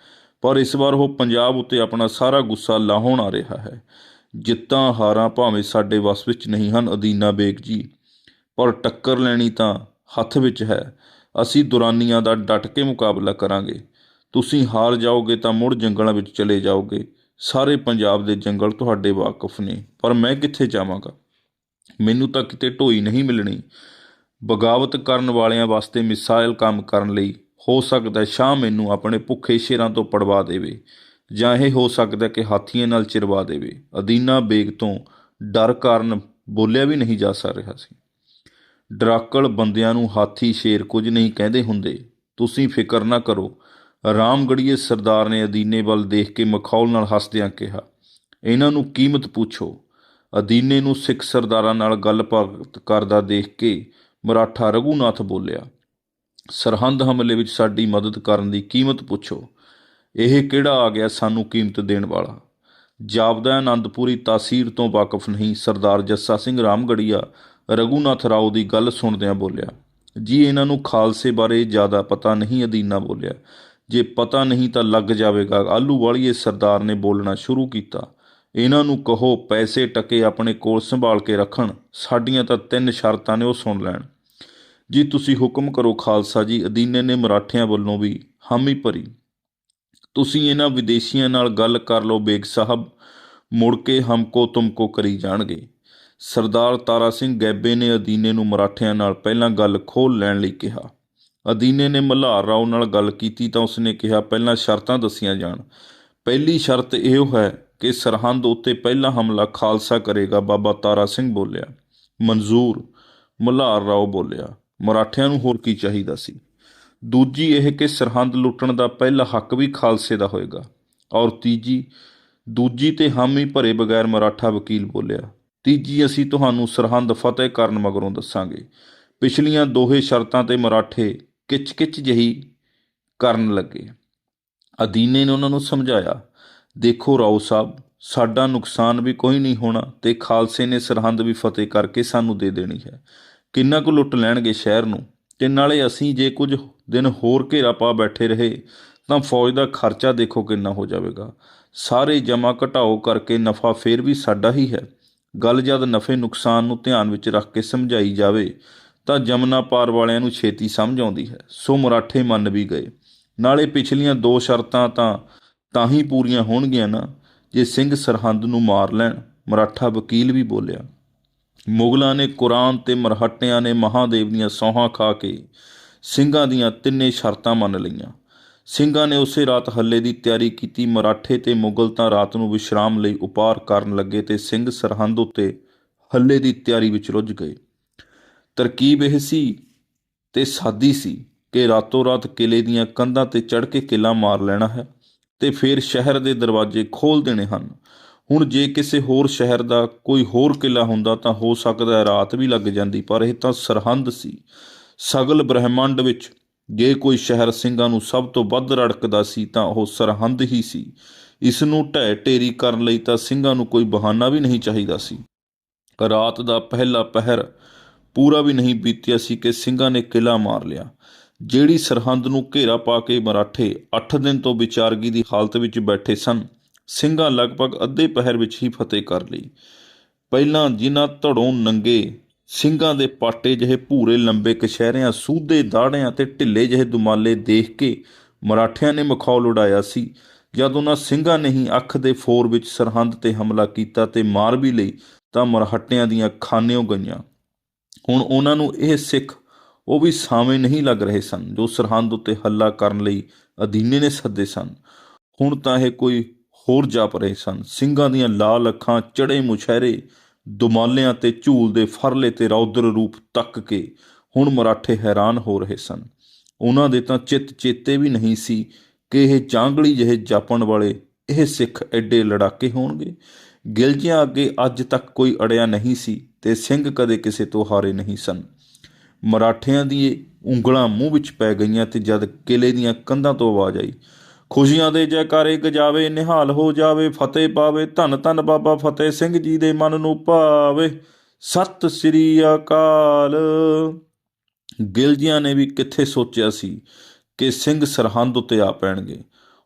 ਪਰ ਇਸ ਵਾਰ ਉਹ ਪੰਜਾਬ ਉੱਤੇ ਆਪਣਾ ਸਾਰਾ ਗੁੱਸਾ ਲਾਹੌਣ ਆ ਰਿਹਾ ਹੈ। ਜਿੱਤਾਂ ਹਾਰਾਂ ਭਾਵੇਂ ਸਾਡੇ ਵਸ ਵਿੱਚ ਨਹੀਂ ਹਨ, ਅਦੀਨਾ ਬੇਗ ਜੀ। ਪਰ ਟੱਕਰ ਲੈਣੀ ਤਾਂ ਹੱਥ ਵਿੱਚ ਹੈ। ਅਸੀਂ ਦੁਰਾਨੀਆਂ ਦਾ ਡਟ ਕੇ ਮੁਕਾਬਲਾ ਕਰਾਂਗੇ। ਤੁਸੀਂ ਹਾਰ ਜਾਓਗੇ ਤਾਂ ਮੁੜ ਜੰਗਲਾਂ ਵਿੱਚ ਚਲੇ ਜਾਓਗੇ। ਸਾਰੇ ਪੰਜਾਬ ਦੇ ਜੰਗਲ ਤੁਹਾਡੇ ਵਾਕਫ ਨੇ, ਪਰ ਮੈਂ ਕਿੱਥੇ ਜਾਵਾਂਗਾ? ਮੈਨੂੰ ਤਾਂ ਕਿਤੇ ਢੋਈ ਨਹੀਂ ਮਿਲਣੀ। ਬਗਾਵਤ ਕਰਨ ਵਾਲਿਆਂ ਵਾਸਤੇ ਮਿਸਾਇਲ ਕੰਮ ਕਰਨ ਲਈ ਹੋ ਸਕਦਾ ਸ਼ਾਹ ਮੈਨੂੰ ਆਪਣੇ ਭੁੱਖੇ ਸ਼ੇਰਾਂ ਤੋਂ ਪੜਵਾ ਦੇਵੇ ਜਾਂ ਇਹ ਹੋ ਸਕਦਾ ਕਿ ਹਾਥੀਆਂ ਨਾਲ ਚਿਰਵਾ ਦੇਵੇ। ਅਦੀਨਾ ਬੇਗ ਤੋਂ ਡਰ ਕਾਰਨ ਬੋਲਿਆ ਵੀ ਨਹੀਂ ਜਾ ਸਕ ਰਿਹਾ ਸੀ। ਡਰਾਕਲ ਬੰਦਿਆਂ ਨੂੰ ਹਾਥੀ ਸ਼ੇਰ ਕੁਝ ਨਹੀਂ ਕਹਿੰਦੇ ਹੁੰਦੇ। ਤੁਸੀਂ ਫਿਕਰ ਨਾ ਕਰੋ। ਰਾਮਗੜੀਏ ਸਰਦਾਰ ਨੇ ਅਦੀਨੇ ਵੱਲ ਦੇਖ ਕੇ ਮਖੌਲ ਨਾਲ ਹੱਸਦਿਆਂ ਕਿਹਾ, ਇਹਨਾਂ ਨੂੰ ਕੀਮਤ ਪੁੱਛੋ। ਅਦੀਨੇ ਨੂੰ ਸਿੱਖ ਸਰਦਾਰਾਂ ਨਾਲ ਗੱਲਬਾਤ ਕਰਦਾ ਦੇਖ ਕੇ ਮਰਾਠਾ ਰਘੂਨਾਥ ਬੋਲਿਆ ਸਰਹੰਦ ਹਮਲੇ ਵਿੱਚ ਸਾਡੀ ਮਦਦ ਕਰਨ ਦੀ ਕੀਮਤ ਪੁੱਛੋ। ਇਹ ਕਿਹੜਾ ਆ ਗਿਆ ਸਾਨੂੰ ਕੀਮਤ ਦੇਣ ਵਾਲਾ? ਜਾਪਦਾ ਆਨੰਦਪੁਰੀ ਤਾਸੀਰ ਤੋਂ ਵਾਕਿਫ ਨਹੀਂ, ਸਰਦਾਰ ਜੱਸਾ ਸਿੰਘ ਰਾਮਗੜੀਆ ਰਘੂਨਾਥ ਰਾਓ ਦੀ ਗੱਲ ਸੁਣਦਿਆਂ ਬੋਲਿਆ, ਜੀ, ਇਹਨਾਂ ਨੂੰ ਖਾਲਸੇ ਬਾਰੇ ਜ਼ਿਆਦਾ ਪਤਾ ਨਹੀਂ, ਅਦੀਨਾ ਬੋਲਿਆ। ਜੇ ਪਤਾ ਨਹੀਂ ਤਾਂ ਲੱਗ ਜਾਵੇਗਾ, ਆਲੂ ਵਾਲੀਏ ਸਰਦਾਰ ਨੇ ਬੋਲਣਾ ਸ਼ੁਰੂ ਕੀਤਾ। ਇਹਨਾਂ ਨੂੰ ਕਹੋ, ਪੈਸੇ ਟਕੇ ਆਪਣੇ ਕੋਲ ਸੰਭਾਲ ਕੇ ਰੱਖਣ, ਸਾਡੀਆਂ ਤਾਂ ਤਿੰਨ ਸ਼ਰਤਾਂ ਨੇ ਉਹ ਸੁਣ ਲੈਣ। ਜੀ, ਤੁਸੀਂ ਹੁਕਮ ਕਰੋ ਖਾਲਸਾ ਜੀ, ਅਦੀਨੇ ਨੇ ਮਰਾਠਿਆਂ ਵੱਲੋਂ ਵੀ ਹਾਮੀ ਭਰੀ। ਤੁਸੀਂ ਇਹਨਾਂ ਵਿਦੇਸ਼ੀਆਂ ਨਾਲ ਗੱਲ ਕਰ ਲਓ, ਬੇਗ ਸਾਹਿਬ, ਮੁੜ ਕੇ ਹਮਕੋ ਤੁਮਕੋ ਕਰੀ ਜਾਣਗੇ। ਸਰਦਾਰ ਤਾਰਾ ਸਿੰਘ ਗੈਬੇ ਨੇ ਅਦੀਨੇ ਨੂੰ ਮਰਾਠਿਆਂ ਨਾਲ ਪਹਿਲਾਂ ਗੱਲ ਖੋਲ ਲੈਣ ਲਈ ਕਿਹਾ। ਅਦੀਨੇ ਨੇ ਮਲਹਾਰ ਰਾਓ ਨਾਲ ਗੱਲ ਕੀਤੀ ਤਾਂ ਉਸਨੇ ਕਿਹਾ, ਪਹਿਲਾਂ ਸ਼ਰਤਾਂ ਦੱਸੀਆਂ ਜਾਣ। ਪਹਿਲੀ ਸ਼ਰਤ ਇਹੋ ਹੈ ਕਿ ਸਰਹੰਦ ਉੱਤੇ ਪਹਿਲਾ ਹਮਲਾ ਖਾਲਸਾ ਕਰੇਗਾ, ਬਾਬਾ ਤਾਰਾ ਸਿੰਘ ਬੋਲਿਆ। ਮਨਜ਼ੂਰ ਮਲਹਾਰ ਰਾਓ ਬੋਲਿਆ। ਮਰਾਠਿਆਂ ਨੂੰ ਹੋਰ ਕੀ ਚਾਹੀਦਾ ਸੀ? ਦੂਜੀ ਇਹ ਕਿ ਸਰਹੰਦ ਲੁੱਟਣ ਦਾ ਪਹਿਲਾ ਹੱਕ ਵੀ ਖਾਲਸੇ ਦਾ ਹੋਏਗਾ। ਔਰ ਤੀਜੀ, ਦੂਜੀ ਤੇ ਹਾਮੀ ਭਰੇ ਬਗੈਰ ਮਰਾਠਾ ਵਕੀਲ ਬੋਲਿਆ। ਤੀਜੀ, ਅਸੀਂ ਤੁਹਾਨੂੰ ਸਰਹੰਦ ਫਤਿਹ ਕਰਨ ਮਗਰੋਂ ਦੱਸਾਂਗੇ। ਪਿਛਲੀਆਂ ਦੋਹੇ ਸ਼ਰਤਾਂ ਤੇ ਮਰਾਠੇ ਕਿਚ-ਕਿਚ ਜਹੀ ਕਰਨ ਲੱਗੇ। ਅਦੀਨੇ ਨੇ ਉਹਨਾਂ ਨੂੰ ਸਮਝਾਇਆ, ਦੇਖੋ ਰਾਓ ਸਾਹਿਬ, ਸਾਡਾ ਨੁਕਸਾਨ ਵੀ ਕੋਈ ਨਹੀਂ ਹੋਣਾ ਤੇ ਖਾਲਸੇ ਨੇ ਸਰਹੰਦ ਵੀ ਫਤਿਹ ਕਰਕੇ ਸਾਨੂੰ ਦੇ ਦੇਣੀ ਹੈ। ਕਿੰਨਾ ਕੁ ਲੁੱਟ ਲੈਣਗੇ ਸ਼ਹਿਰ ਨੂੰ? ਤੇ ਨਾਲੇ ਅਸੀਂ ਜੇ ਕੁਝ ਦਿਨ ਹੋਰ ਘੇਰਾ ਪਾ ਬੈਠੇ ਰਹੇ, ਤਾਂ ਫੌਜ ਦਾ ਖਰਚਾ ਦੇਖੋ ਕਿੰਨਾ ਹੋ ਜਾਵੇਗਾ। ਸਾਰੇ ਜਮਾ ਘਟਾਓ ਕਰਕੇ ਨਫਾ ਫੇਰ ਵੀ ਸਾਡਾ ਹੀ ਹੈ। ਗੱਲ ਜਦ ਨਫੇ ਨੁਕਸਾਨ ਨੂੰ ਧਿਆਨ ਵਿੱਚ ਰੱਖ ਕੇ ਸਮਝਾਈ ਜਾਵੇ, ਤਾਂ ਜਮਨਾ ਪਾਰ ਵਾਲਿਆਂ ਨੂੰ ਛੇਤੀ ਸਮਝ ਆਉਂਦੀ ਹੈ। ਸੋ ਮਰਾਠੇ ਮੰਨ ਵੀ ਗਏ। ਨਾਲੇ ਪਿਛਲੀਆਂ ਦੋ ਸ਼ਰਤਾਂ ਤਾਂ ਤਾਂ ਹੀ ਪੂਰੀਆਂ ਹੋਣਗੀਆਂ ਨਾ, ਜੇ ਸਿੰਘ ਸਰਹੰਦ ਨੂੰ ਮਾਰ ਲੈਣ, ਮਰਾਠਾ ਵਕੀਲ ਵੀ ਬੋਲਿਆ। ਮੁਗਲਾਂ ਨੇ ਕੁਰਾਨ ਤੇ ਮਰਹੱਟਿਆਂ ਨੇ ਮਹਾਦੇਵ ਦੀਆਂ ਸੌਹਾਂ ਖਾ ਕੇ ਸਿੰਘਾਂ ਦੀਆਂ ਤਿੰਨੇ ਸ਼ਰਤਾਂ ਮੰਨ ਲਈਆਂ। ਸਿੰਘਾਂ ਨੇ ਉਸੇ ਰਾਤ ਹੱਲੇ ਦੀ ਤਿਆਰੀ ਕੀਤੀ। ਮਰਾਠੇ ਤੇ ਮੁਗਲ ਤਾਂ ਰਾਤ ਨੂੰ ਵਿਸ਼ਰਾਮ ਲਈ ਉਪਾਰ ਕਰਨ ਲੱਗੇ ਤੇ ਸਿੰਘ ਸਰਹੰਦ ਉੱਤੇ ਹੱਲੇ ਦੀ ਤਿਆਰੀ ਵਿੱਚ ਰੁੱਝ ਗਏ। ਤਰਕੀਬ ਇਹ ਸੀ ਤੇ ਸਾਦੀ ਸੀ ਕਿ ਰਾਤੋਂ ਰਾਤ ਕਿਲੇ ਦੀਆਂ ਕੰਧਾਂ ਤੇ ਚੜ੍ਹ ਕੇ ਕਿਲਾ ਮਾਰ ਲੈਣਾ ਹੈ ਤੇ ਫਿਰ ਸ਼ਹਿਰ ਦੇ ਦਰਵਾਜ਼ੇ ਖੋਲ ਦੇਣੇ ਹਨ। ਹੁਣ ਜੇ ਕਿਸੇ ਹੋਰ ਸ਼ਹਿਰ ਦਾ ਕੋਈ ਹੋਰ ਕਿਲਾ ਹੁੰਦਾ ਤਾਂ ਹੋ ਸਕਦਾ ਹੈ ਰਾਤ ਵੀ ਲੱਗ ਜਾਂਦੀ, ਪਰ ਇਹ ਤਾਂ ਸਰਹੰਦ ਸੀ। ਸਗਲ ਬ੍ਰਹਿਮੰਡ ਵਿੱਚ ਜੇ ਕੋਈ ਸ਼ਹਿਰ ਸਿੰਘਾਂ ਨੂੰ ਸਭ ਤੋਂ ਵੱਧ ਰੜਕਦਾ ਸੀ ਤਾਂ ਉਹ ਸਰਹੰਦ ਹੀ ਸੀ। ਇਸ ਨੂੰ ਢਹਿ ਢੇਰੀ ਕਰਨ ਲਈ ਤਾਂ ਸਿੰਘਾਂ ਨੂੰ ਕੋਈ ਬਹਾਨਾ ਵੀ ਨਹੀਂ ਚਾਹੀਦਾ ਸੀ। ਰਾਤ ਦਾ ਪਹਿਲਾ ਪਹਿਰ ਪੂਰਾ ਵੀ ਨਹੀਂ ਬੀਤਿਆ ਸੀ ਕਿ ਸਿੰਘਾਂ ਨੇ ਕਿਲਾ ਮਾਰ ਲਿਆ। ਜਿਹੜੀ ਸਰਹੰਦ ਨੂੰ ਘੇਰਾ ਪਾ ਕੇ ਮਰਾਠੇ 8 ਦਿਨ ਤੋਂ ਵਿਚਾਰਗੀ ਦੀ ਹਾਲਤ ਵਿੱਚ ਬੈਠੇ ਸਨ ਸਿੰਘਾਂ ਲਗਭਗ ਅੱਧੇ ਪਹਿਰ ਵਿੱਚ ਹੀ ਫਤਿਹ ਕਰ ਲਈ। ਪਹਿਲਾਂ ਜਿਨ੍ਹਾਂ ਧੜੋਂ ਨੰਗੇ, ਸਿੰਘਾਂ ਦੇ ਪਾਟੇ ਜਿਹੇ ਭੂਰੇ ਲੰਬੇ ਕਸ਼ਹਿਰਿਆਂ ਸੂਧੇ ਦਾੜਿਆਂ ਤੇ ਢਿੱਲੇ ਜਿਹੇ ਦੁਮਾਲੇ ਦੇਖ ਕੇ ਮਰਾਠਿਆਂ ਨੇ ਮਖੌਲ ਉਡਾਇਆ ਸੀ। ਜਦ ਉਹਨਾਂ ਸਿੰਘਾਂ ਨੇ ਹੀ ਅੱਖ ਦੇ ਫੋਰ ਵਿੱਚ ਸਰਹੰਦ ਤੇ ਹਮਲਾ ਕੀਤਾ ਤੇ ਮਾਰ ਵੀ ਲਈ, ਤਾਂ ਮਰਹੱਟਿਆਂ ਦੀਆਂ ਖਾਨਿਓ ਗਈਆਂ। ਹੁਣ ਉਹਨਾਂ ਨੂੰ ਇਹ ਸਿੱਖ ਉਹ ਵੀ ਸਾਵੇਂ ਨਹੀਂ ਲੱਗ ਰਹੇ ਸਨ, ਜੋ ਸਰਹੰਦ ਉੱਤੇ ਹੱਲਾ ਕਰਨ ਲਈ ਅਧੀਨੇ ਨੇ ਸੱਦੇ ਸਨ। ਹੁਣ ਤਾਂ ਇਹ ਕੋਈ ਹੋਰ ਜਾਪ ਰਹੇ ਸਨ। ਸਿੰਘਾਂ ਦੀਆਂ ਲਾਲ ਅੱਖਾਂ, ਚੜੇ ਮੁਛਹਿਰੇ ਦੁਮਾਲਿਆਂ ਤੇ ਝੂਲ ਦੇ ਫਰਲੇ ਤੇ ਰੌਦਰ ਰੂਪ ਤੱਕ ਕੇ ਹੁਣ ਮਰਾਠੇ ਹੈਰਾਨ ਹੋ ਰਹੇ ਸਨ। ਉਹਨਾਂ ਦੇ ਤਾਂ ਚਿੱਤ ਚੇਤੇ ਵੀ ਨਹੀਂ ਸੀ ਕਿ ਇਹ ਚਾਂਗਲੀ ਜਿਹੇ ਜਾਪਣ ਵਾਲੇ ਇਹ ਸਿੱਖ ਐਡੇ ਲੜਾਕੇ ਹੋਣਗੇ। ਗਿਲਜੀਆਂ ਅੱਗੇ ਅੱਜ ਤੱਕ ਕੋਈ ਅੜਿਆ ਨਹੀਂ ਸੀ ਤੇ ਸਿੰਘ ਕਦੇ ਕਿਸੇ ਤੋਂ ਹਾਰੇ ਨਹੀਂ ਸਨ। ਮਰਾਠਿਆਂ ਦੀ ਉਂਗਲਾਂ ਮੂੰਹ ਵਿੱਚ ਪੈ ਗਈਆਂ ਤੇ ਜਦ ਕਿਲੇ ਦੀਆਂ ਕੰਧਾਂ ਤੋਂ ਆਵਾਜ਼ ਆਈ ਖੁਸ਼ੀਆਂ ਦੇ ਜੈਕਾਰੇ ਗਜਾਵੇ ਨਿਹਾਲ ਹੋ ਜਾਵੇ, ਫਤਿਹ ਪਾਵੇ, ਧੰਨ ਧੰਨ ਬਾਬਾ ਫਤਿਹ ਸਿੰਘ ਜੀ ਦੇ ਮਨ ਨੂੰ ਭਾਵੇ। ਸਤਿ ਸ੍ਰੀ ਅਕਾਲ। ਗਿਲਜੀਆਂ ਨੇ ਵੀ ਕਿੱਥੇ ਸੋਚਿਆ ਸੀ ਕਿ ਸਿੰਘ ਸਰਹੰਦ ਉੱਤੇ ਆ ਪੈਣਗੇ।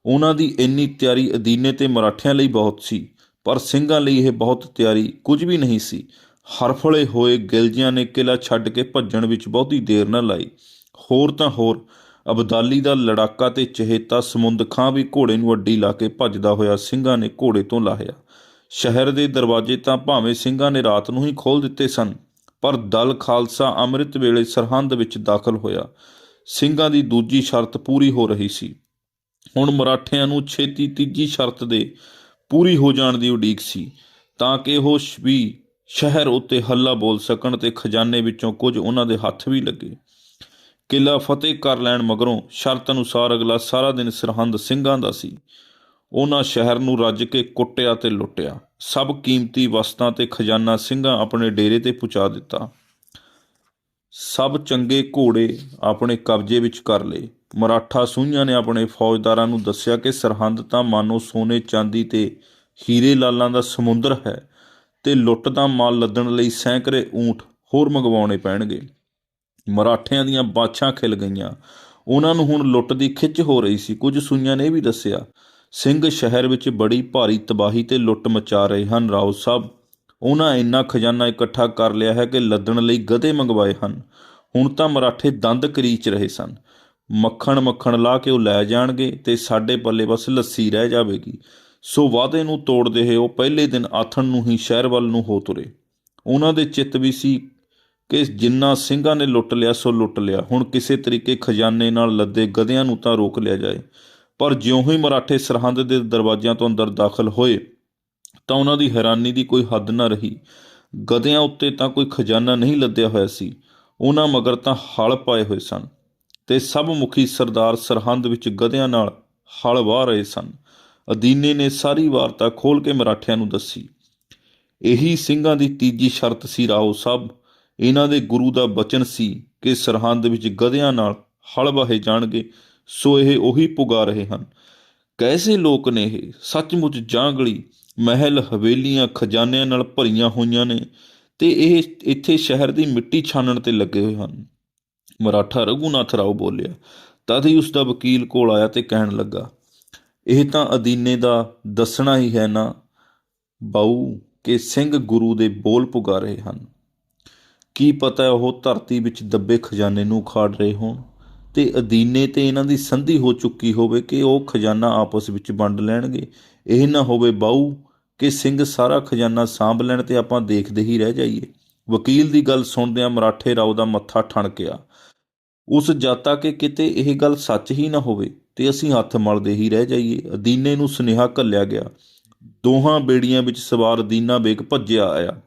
ਉਹਨਾਂ ਦੀ ਇੰਨੀ ਤਿਆਰੀ ਅਧੀਨੇ ਤੇ ਮਰਾਠਿਆਂ ਲਈ ਬਹੁਤ ਸੀ, ਪਰ ਸਿੰਘਾਂ ਲਈ ਇਹ ਬਹੁਤ ਤਿਆਰੀ ਕੁਝ ਵੀ ਨਹੀਂ ਸੀ। ਹਰਫਲੇ ਹੋਏ ਗਿਲਜੀਆਂ ਨੇ ਕਿਲਾ ਛੱਡ ਕੇ ਭੱਜਣ ਵਿੱਚ ਬਹੁਤੀ ਦੇਰ ਨਾ ਲਾਈ। ਹੋਰ ਤਾਂ ਹੋਰ ਅਬਦਾਲੀ ਦਾ ਲੜਾਕਾ ਤੇ ਚਹੇਤਾ ਸਮੁੰਦ ਖਾਂ ਵੀ ਘੋੜੇ ਨੂੰ ਅੱਡੀ ਲਾ ਕੇ ਭੱਜਦਾ ਹੋਇਆ ਸਿੰਘਾਂ ਨੇ ਘੋੜੇ ਤੋਂ ਲਾਹਿਆ। ਸ਼ਹਿਰ ਦੇ ਦਰਵਾਜ਼ੇ ਤਾਂ ਭਾਵੇਂ ਸਿੰਘਾਂ ਨੇ ਰਾਤ ਨੂੰ ਹੀ ਖੋਲ ਦਿੱਤੇ ਸਨ, ਪਰ ਦਲ ਖਾਲਸਾ ਅੰਮ੍ਰਿਤ ਵੇਲੇ ਸਰਹੰਦ ਵਿੱਚ ਦਾਖਲ ਹੋਇਆ। ਸਿੰਘਾਂ ਦੀ ਦੂਜੀ ਸ਼ਰਤ ਪੂਰੀ ਹੋ ਰਹੀ ਸੀ। ਹੁਣ ਮਰਾਠਿਆਂ ਨੂੰ ਛੇਤੀ ਤੀਜੀ ਸ਼ਰਤ ਦੇ ਪੂਰੀ ਹੋ ਜਾਣ ਦੀ ਉਡੀਕ ਸੀ, ਤਾਂ ਕਿ ਉਹ ਵੀ ਸ਼ਹਿਰ ਉੱਤੇ ਹੱਲਾ ਬੋਲ ਸਕਣ ਤੇ ਖਜ਼ਾਨੇ ਵਿੱਚੋਂ ਕੁਝ ਉਹਨਾਂ ਦੇ ਹੱਥ ਵੀ ਲੱਗੇ। ਕਿਲਾ ਫਤਿਹ ਕਰ ਲੈਣ ਮਗਰੋਂ ਸ਼ਰਤ ਅਨੁਸਾਰ ਅਗਲਾ ਸਾਰਾ ਦਿਨ ਸਰਹੰਦ ਸਿੰਘਾਂ ਦਾ ਸੀ। ਉਹਨਾਂ ਸ਼ਹਿਰ ਨੂੰ ਰੱਜ ਕੇ ਕੁੱਟਿਆ ਤੇ ਲੁੱਟਿਆ। ਸਭ ਕੀਮਤੀ ਵਸਤਾਂ ਤੇ ਖਜ਼ਾਨਾ ਸਿੰਘਾਂ ਆਪਣੇ ਡੇਰੇ ਤੇ ਪਹੁੰਚਾ ਦਿੱਤਾ। ਸਭ ਚੰਗੇ ਘੋੜੇ ਆਪਣੇ ਕਬਜ਼ੇ ਵਿੱਚ ਕਰ ਲਏ। ਮਰਾਠਾ ਸੂਈਆਂ ਨੇ ਆਪਣੇ ਫੌਜਦਾਰਾਂ ਨੂੰ ਦੱਸਿਆ ਕਿ ਸਰਹੰਦ ਤਾਂ ਮਾਨੋ ਸੋਨੇ ਚਾਂਦੀ ਤੇ ਹੀਰੇ ਲਾਲਾਂ ਦਾ ਸਮੁੰਦਰ ਹੈ ਤੇ ਲੁੱਟ ਦਾ ਮਾਲ ਲੱਦਣ ਲਈ ਸੈਂਕੜੇ ਊਂਠ ਹੋਰ ਮੰਗਵਾਉਣੇ ਪੈਣਗੇ। ਮਰਾਠਿਆਂ ਦੀਆਂ ਬਾਛਾਂ ਖਿਲ ਗਈਆਂ। ਉਹਨਾਂ ਨੂੰ ਹੁਣ ਲੁੱਟ ਦੀ ਖਿੱਚ ਹੋ ਰਹੀ ਸੀ। ਕੁਝ ਸੂਈਆਂ ਨੇ ਇਹ ਵੀ ਦੱਸਿਆ, ਸਿੰਘ ਸ਼ਹਿਰ ਵਿੱਚ ਬੜੀ ਭਾਰੀ ਤਬਾਹੀ ਤੇ ਲੁੱਟ ਮਚਾ ਰਹੇ ਹਨ। ਰਾਓ ਸਾਹਿਬ, ਉਹਨਾਂ ਇੰਨਾ ਖਜ਼ਾਨਾ ਇਕੱਠਾ ਕਰ ਲਿਆ ਹੈ ਕਿ ਲੱਦਣ ਲਈ ਗਧੇ ਮੰਗਵਾਏ ਹਨ। ਹੁਣ ਤਾਂ ਮਰਾਠੇ ਦੰਦ ਕਰੀਚ ਰਹੇ ਸਨ। ਮੱਖਣ ਮੱਖਣ ਲਾ ਕੇ ਉਹ ਲੈ ਜਾਣਗੇ ਤੇ ਸਾਡੇ ਪੱਲੇ ਬਸ ਲੱਸੀ ਰਹਿ ਜਾਵੇਗੀ। ਸੋ ਵਾਅਦੇ ਨੂੰ ਤੋੜਦੇ ਹੋਏ ਉਹ ਪਹਿਲੇ ਦਿਨ ਆਥਣ ਨੂੰ ਹੀ ਸ਼ਹਿਰ ਵੱਲ ਨੂੰ ਹੋ ਤੁਰੇ। ਉਹਨਾਂ ਦੇ ਚਿੱਤ ਵੀ ਸੀ ਕਿ ਜਿੰਨਾ ਸਿੰਘਾਂ ਨੇ ਲੁੱਟ ਲਿਆ, ਸੋ ਲੁੱਟ ਲਿਆ। ਹੁਣ ਕਿਸੇ ਤਰੀਕੇ ਖਜ਼ਾਨੇ ਨਾਲ ਲੱਦੇ ਗਧਿਆਂ ਨੂੰ ਤਾਂ ਰੋਕ ਲਿਆ ਜਾਏ। ਪਰ ਜਿਉਂ ਹੀ ਮਰਾਠੇ ਸਰਹੰਦ ਦੇ ਦਰਵਾਜ਼ਿਆਂ ਤੋਂ ਅੰਦਰ ਦਾਖਲ ਹੋਏ, ਤਾਂ ਉਹਨਾਂ ਦੀ ਹੈਰਾਨੀ ਦੀ ਕੋਈ ਹੱਦ ਨਾ ਰਹੀ। ਗਧਿਆਂ ਉੱਤੇ ਤਾਂ ਕੋਈ ਖਜ਼ਾਨਾ ਨਹੀਂ ਲੱਦਿਆ ਹੋਇਆ ਸੀ। ਉਹਨਾਂ ਮਗਰ ਤਾਂ ਹਲ ਪਾਏ ਹੋਏ ਸਨ ਤੇ ਸਭ ਮੁਖੀ ਸਰਦਾਰ ਸਰਹੰਦ ਵਿੱਚ ਗਧਿਆਂ ਨਾਲ ਹਲ ਵਾਹ ਰਹੇ ਸਨ। ਅਦੀਨੇ ਨੇ ਸਾਰੀ ਵਾਰਤਾ ਖੋਲ ਕੇ ਮਰਾਠਿਆਂ ਨੂੰ ਦੱਸੀ। ਇਹੀ ਸਿੰਘਾਂ ਦੀ ਤੀਜੀ ਸ਼ਰਤ ਸੀ ਰਾਓ ਸਾਹਿਬ। ਇਹਨਾਂ ਦੇ ਗੁਰੂ ਦਾ ਬਚਨ ਸੀ ਕਿ ਸਰਹੰਦ ਵਿੱਚ ਗਧਿਆਂ ਨਾਲ ਹਲ ਵਾਹੇ ਜਾਣਗੇ, ਸੋ ਇਹ ਉਹੀ ਪੁਗਾ ਰਹੇ ਹਨ। ਕੈਸੇ ਲੋਕ ਨੇ ਇਹ? ਸੱਚਮੁੱਚ ਜਾਂਗਲੀ ਮਹਿਲ ਹਵੇਲੀਆਂ ਖਜ਼ਾਨਿਆਂ ਨਾਲ ਭਰੀਆਂ ਹੋਈਆਂ ਨੇ ਤੇ ਇਹ ਇੱਥੇ ਸ਼ਹਿਰ ਦੀ ਮਿੱਟੀ ਛਾਨਣ ਤੇ ਲੱਗੇ ਹੋਏ ਹਨ। ਮਰਾਠਾ ਰਘੂਨਾਥ ਰਾਓ ਬੋਲਿਆ, ਤਦ ਹੀ ਉਸ ਦਾ ਵਕੀਲ ਕੋਲ ਆਇਆ ਤੇ ਕਹਿਣ ਲੱਗਾ, ਇਹ ਤਾਂ ਅਦੀਨੇ ਦਾ ਦੱਸਣਾ ਹੀ ਹੈ ਨਾ ਬਾਊ, ਕਿ ਸਿੰਘ ਗੁਰੂ ਦੇ ਬੋਲ ਪੁਗਾ ਰਹੇ ਹਨ। ਕੀ ਪਤਾ ਉਹ ਧਰਤੀ ਵਿੱਚ ਦੱਬੇ ਖਜ਼ਾਨੇ ਨੂੰ ਉਖਾੜ ਰਹੇ ਹੋਣ? ਤੇ ਅਦੀਨੇ ਤੇ ਇਹਨਾਂ ਦੀ ਸੰਧੀ ਹੋ ਚੁੱਕੀ ਹੋਵੇ ਕਿ ਉਹ ਖਜ਼ਾਨਾ ਆਪਸ ਵਿੱਚ ਵੰਡ ਲੈਣਗੇ। ਇਹ ਨਾ ਹੋਵੇ ਬਾਊ ਕਿ ਸਿੰਘ ਸਾਰਾ ਖਜ਼ਾਨਾ ਸਾਂਭ ਲੈਣ ਤੇ ਆਪਾਂ ਦੇਖਦੇ ਹੀ ਰਹਿ ਜਾਈਏ। ਵਕੀਲ ਦੀ ਗੱਲ ਸੁਣਦਿਆਂ ਮਰਾਠੇ ਰਾਓ ਦਾ ਮੱਥਾ ਠਣਕਿਆ ਉਸ ਜਾਤਾ ਕਿ ਕਿਤੇ ਇਹ ਗੱਲ ਸੱਚ ਹੀ ਨਾ ਹੋਵੇ ਤੇ ਅਸੀਂ ਹੱਥ ਮਲਦੇ ਹੀ ਰਹਿ ਜਾਈਏ। ਅਦੀਨੇ ਨੂੰ ਸੁਨੇਹਾ ਘੱਲਿਆ ਗਿਆ। ਦੋਹਾਂ ਬੇੜੀਆਂ ਵਿੱਚ ਸਵਾਰ ਅਦੀਨਾ ਬੇਗ ਭੱਜਿਆ ਆਇਆ।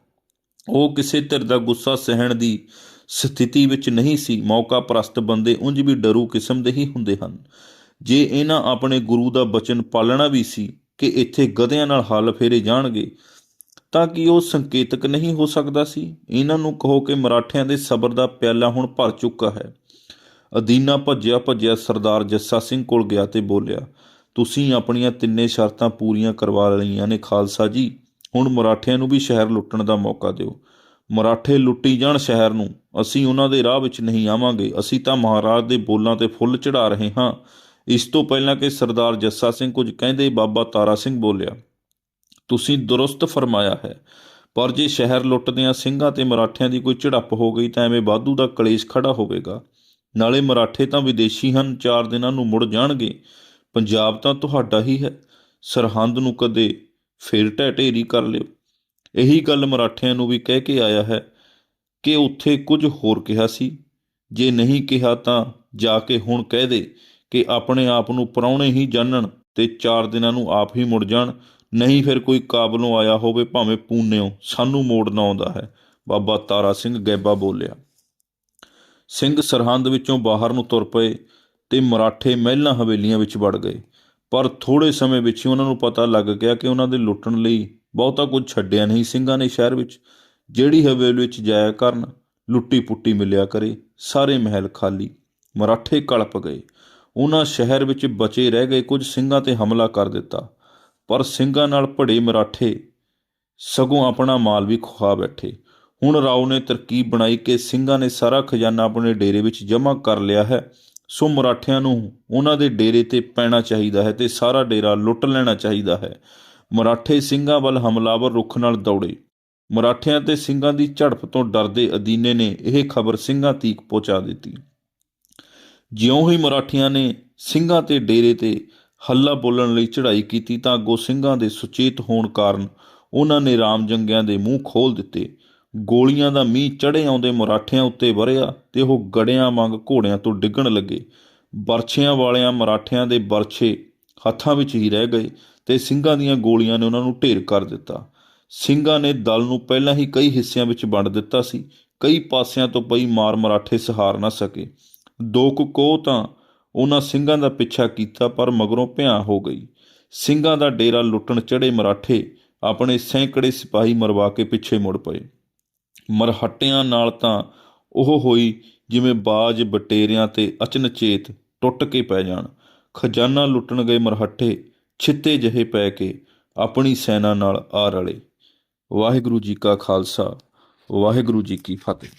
ਉਹ ਕਿਸੇ ਧਿਰ ਦਾ ਗੁੱਸਾ ਸਹਿਣ ਦੀ ਸਥਿਤੀ ਵਿੱਚ ਨਹੀਂ ਸੀ। ਮੌਕਾ ਪ੍ਰਸਤ ਬੰਦੇ ਉਂਝ ਵੀ ਡਰੂ ਕਿਸਮ ਦੇ ਹੀ ਹੁੰਦੇ ਹਨ। ਜੇ ਇਹਨਾਂ ਆਪਣੇ ਗੁਰੂ ਦਾ ਬਚਨ ਪਾਲਣਾ ਵੀ ਸੀ ਕਿ ਇੱਥੇ ਗਧਿਆਂ ਨਾਲ ਹੱਲ ਫੇਰੇ ਜਾਣਗੇ, ਤਾਂ ਕਿ ਉਹ ਸੰਕੇਤਕ ਨਹੀਂ ਹੋ ਸਕਦਾ ਸੀ? ਇਹਨਾਂ ਨੂੰ ਕਹੋ ਕਿ ਮਰਾਠਿਆਂ ਦੇ ਸਬਰ ਦਾ ਪਿਆਲਾ ਹੁਣ ਭਰ ਚੁੱਕਾ ਹੈ। ਅਦੀਨਾ ਭੱਜਿਆ ਭੱਜਿਆ ਸਰਦਾਰ ਜੱਸਾ ਸਿੰਘ ਕੋਲ ਗਿਆ ਤੇ ਬੋਲਿਆ, ਤੁਸੀਂ ਆਪਣੀਆਂ ਤਿੰਨੇ ਸ਼ਰਤਾਂ ਪੂਰੀਆਂ ਕਰਵਾ ਲਈਆਂ ਨੇ, ਖਾਲਸਾ ਜੀ। ਹੁਣ ਮਰਾਠਿਆਂ ਨੂੰ ਵੀ ਸ਼ਹਿਰ ਲੁੱਟਣ ਦਾ ਮੌਕਾ ਦਿਓ। ਮਰਾਠੇ ਲੁੱਟੀ ਜਾਣ ਸ਼ਹਿਰ ਨੂੰ, ਅਸੀਂ ਉਹਨਾਂ ਦੇ ਰਾਹ ਵਿੱਚ ਨਹੀਂ ਆਵਾਂਗੇ। ਅਸੀਂ ਤਾਂ ਮਹਾਰਾਜ ਦੇ ਬੋਲਾਂ ਤੇ ਫੁੱਲ ਚੜਾ ਰਹੇ ਹਾਂ। ਇਸ ਤੋਂ ਪਹਿਲਾਂ ਕਿ ਸਰਦਾਰ ਜੱਸਾ ਸਿੰਘ ਕੁਝ ਕਹਿੰਦੇ, ਬਾਬਾ ਤਾਰਾ ਸਿੰਘ ਬੋਲਿਆ, ਤੁਸੀਂ ਦੁਰਸਤ ਫਰਮਾਇਆ ਹੈ, ਪਰ ਜੇ ਸ਼ਹਿਰ ਲੁੱਟਦਿਆਂ ਸਿੰਘਾਂ ਤੇ ਮਰਾਠਿਆਂ ਦੀ ਕੋਈ ਝੜਪ ਹੋ ਗਈ ਤਾਂ ਐਵੇਂ ਵਾਧੂ ਦਾ ਕਲੇਸ਼ ਖੜਾ ਹੋਵੇਗਾ। ਨਾਲੇ ਮਰਾਠੇ ਤਾਂ ਵਿਦੇਸ਼ੀ ਹਨ, ਚਾਰ ਦਿਨਾਂ ਨੂੰ ਮੁੜ ਜਾਣਗੇ। ਪੰਜਾਬ ਤਾਂ ਤੁਹਾਡਾ ਹੀ ਹੈ, ਸਰਹੰਦ ਨੂੰ ਕਦੇ ਫਿਰ ਢਹਿ ਢੇਰੀ ਕਰ ਲਿਓ। ਇਹੀ ਗੱਲ ਮਰਾਠਿਆਂ ਨੂੰ ਵੀ ਕਹਿ ਕੇ ਆਇਆ ਹੈ ਕਿ ਉੱਥੇ ਕੁਝ ਹੋਰ ਕਿਹਾ ਸੀ। ਜੇ ਨਹੀਂ ਕਿਹਾ ਤਾਂ ਜਾ ਕੇ ਹੁਣ ਕਹਿ ਦੇ ਕਿ ਆਪਣੇ ਆਪ ਨੂੰ ਪਰਾਉਣੇ ਹੀ ਜਾਣਨ ਤੇ ਚਾਰ ਦਿਨਾਂ ਨੂੰ ਆਪ ਹੀ ਮੁੜ ਜਾਣ। ਨਹੀਂ ਫਿਰ ਕੋਈ ਕਾਬਲੋਂ ਆਇਆ ਹੋਵੇ ਭਾਵੇਂ ਪੂਨਿਓ, ਸਾਨੂੰ ਮੋੜਨਾ ਆਉਂਦਾ ਹੈ। ਬਾਬਾ ਤਾਰਾ ਸਿੰਘ ਗੈਬਾ ਬੋਲਿਆ। ਸਿੰਘ ਸਰਹੰਦ ਵਿੱਚੋਂ ਬਾਹਰ ਨੂੰ ਤੁਰ ਪਏ ਤੇ ਮਰਾਠੇ ਮਹਿਲਾਂ ਹਵੇਲੀਆਂ ਵਿੱਚ ਵੜ ਗਏ। ਪਰ ਥੋੜੇ ਸਮੇਂ ਵਿੱਚ ਹੀ ਉਹਨਾਂ ਨੂੰ ਪਤਾ ਲੱਗ ਗਿਆ ਕਿ ਉਹਨਾਂ ਦੇ ਲੁੱਟਣ ਲਈ ਬਹੁਤਾ ਕੁਝ ਛੱਡਿਆ ਨਹੀਂ ਸਿੰਘਾਂ ਨੇ ਸ਼ਹਿਰ ਵਿੱਚ। ਜਿਹੜੀ ਹਵੇਲੀ ਵਿੱਚ ਜਾਇਆ ਕਰਨ, ਲੁੱਟੀ ਪੁੱਟੀ ਮਿਲਿਆ ਕਰੇ, ਸਾਰੇ ਮਹਿਲ ਖਾਲੀ, ਮਰਾਠੇ ਕਲਪ ਗਏ। ਉਹਨਾਂ ਸ਼ਹਿਰ ਵਿੱਚ ਬਚੇ ਰਹਿ ਗਏ, ਕੁਝ ਸਿੰਘਾਂ ਤੇ ਹਮਲਾ ਕਰ ਦਿੱਤਾ। ਪਰ ਸਿੰਘਾਂ ਨਾਲ ਭੜੇ ਮਰਾਠੇ ਸਗੋਂ ਆਪਣਾ ਮਾਲ ਵੀ ਖੁਆ ਬੈਠੇ। ਹੁਣ ਰਾਓ ਨੇ ਤਰਕੀਬ ਬਣਾਈ ਕਿ ਸਿੰਘਾਂ ਨੇ ਸਾਰਾ ਖਜ਼ਾਨਾ ਆਪਣੇ ਡੇਰੇ ਵਿੱਚ ਜਮ੍ਹਾਂ ਕਰ ਲਿਆ ਹੈ। ਸੋ ਮਰਾਠਿਆਂ ਨੂੰ ਉਹਨਾਂ ਦੇ ਡੇਰੇ ਤੇ ਪੈਣਾ ਚਾਹੀਦਾ ਹੈ ਤੇ ਸਾਰਾ ਡੇਰਾ ਲੁੱਟ ਲੈਣਾ ਚਾਹੀਦਾ ਹੈ। ਮਰਾਠੇ ਸਿੰਘਾਂ ਵੱਲ ਹਮਲਾਵਰ ਰੁੱਖ ਨਾਲ ਦੌੜੇ। ਮਰਾਠਿਆਂ ਤੇ ਸਿੰਘਾਂ ਦੀ ਝੜਪ ਤੋਂ ਡਰਦੇ ਅਦੀਨੇ ਨੇ ਇਹ ਖਬਰ ਸਿੰਘਾਂ ਤੀਕ ਪਹੁੰਚਾ ਦਿੱਤੀ। ਜਿਉਂ ਹੀ ਮਰਾਠਿਆਂ ਨੇ ਸਿੰਘਾਂ ਤੇ ਡੇਰੇ ਤੇ ਹੱਲਾ ਬੋਲਣ ਲਈ ਚੜ੍ਹਾਈ ਕੀਤੀ ਤਾਂ ਅੱਗੋਂ ਸਿੰਘਾਂ ਦੇ ਸੁਚੇਤ ਹੋਣ ਕਾਰਨ ਉਹਨਾਂ ਨੇ ਰਾਮ ਜੰਗਿਆਂ ਦੇ ਮੂੰਹ ਖੋਲ ਦਿੱਤੇ ਗੋਲੀਆਂ ਦਾ ਮੀਂਹ ਚੜੇ ਆਉਂਦੇ ਮਰਾਠਿਆਂ ਉੱਤੇ ਵਰਿਆ ਤੇ ਉਹ ਗੜਿਆਂ ਵਾਂਗ ਘੋੜਿਆਂ ਤੋਂ ਡਿੱਗਣ ਲੱਗੇ। ਬਰਛਿਆਂ ਵਾਲਿਆਂ ਮਰਾਠਿਆਂ ਦੇ ਬਰਛੇ ਹੱਥਾਂ ਵਿੱਚ ਹੀ ਰਹਿ ਗਏ ਤੇ ਸਿੰਘਾਂ ਦੀਆਂ ਗੋਲੀਆਂ ਨੇ ਉਹਨਾਂ ਨੂੰ ਢੇਰ ਕਰ ਦਿੱਤਾ। ਸਿੰਘਾਂ ਨੇ ਦਲ ਨੂੰ ਪਹਿਲਾਂ ਹੀ ਕਈ ਹਿੱਸਿਆਂ ਵਿੱਚ ਵੰਡ ਦਿੱਤਾ ਸੀ। ਕਈ ਪਾਸਿਆਂ ਤੋਂ ਪਈ ਮਾਰ ਮਰਾਠੇ ਸਹਾਰ ਨਾ ਸਕੇ। ਦੋ ਕੁ ਕੋਹ ਤਾਂ ਉਹਨਾਂ ਸਿੰਘਾਂ ਦਾ ਪਿੱਛਾ ਕੀਤਾ ਪਰ ਮਗਰੋਂ ਭਿਆ ਹੋ ਗਈ। ਸਿੰਘਾਂ ਦਾ ਡੇਰਾ ਲੁੱਟਣ ਚੜੇ ਮਰਾਠੇ ਆਪਣੇ ਸੈਂਕੜੇ ਸਿਪਾਹੀ ਮਰਵਾ ਕੇ ਪਿੱਛੇ ਮੁੜ ਪਏ। ਮਰਹੱਟਿਆਂ ਨਾਲ ਤਾਂ ਉਹ ਹੋਈ ਜਿਵੇਂ ਬਾਜ ਬਟੇਰਿਆਂ ਤੇ ਅਚਨਚੇਤ ਟੁੱਟ ਕੇ ਪੈ ਜਾਣ। ਖਜ਼ਾਨਾ ਲੁੱਟਣ ਗਏ ਮਰਹੱਟੇ, ਛਿੱਤੇ ਜਹੇ ਪੈ ਕੇ ਆਪਣੀ ਸੈਨਾ ਨਾਲ ਆ ਰਲੇ। ਵਾਹਿਗੁਰੂ ਜੀ ਕਾ ਖਾਲਸਾ, ਵਾਹਿਗੁਰੂ ਜੀ ਕੀ ਫਤਿਹ।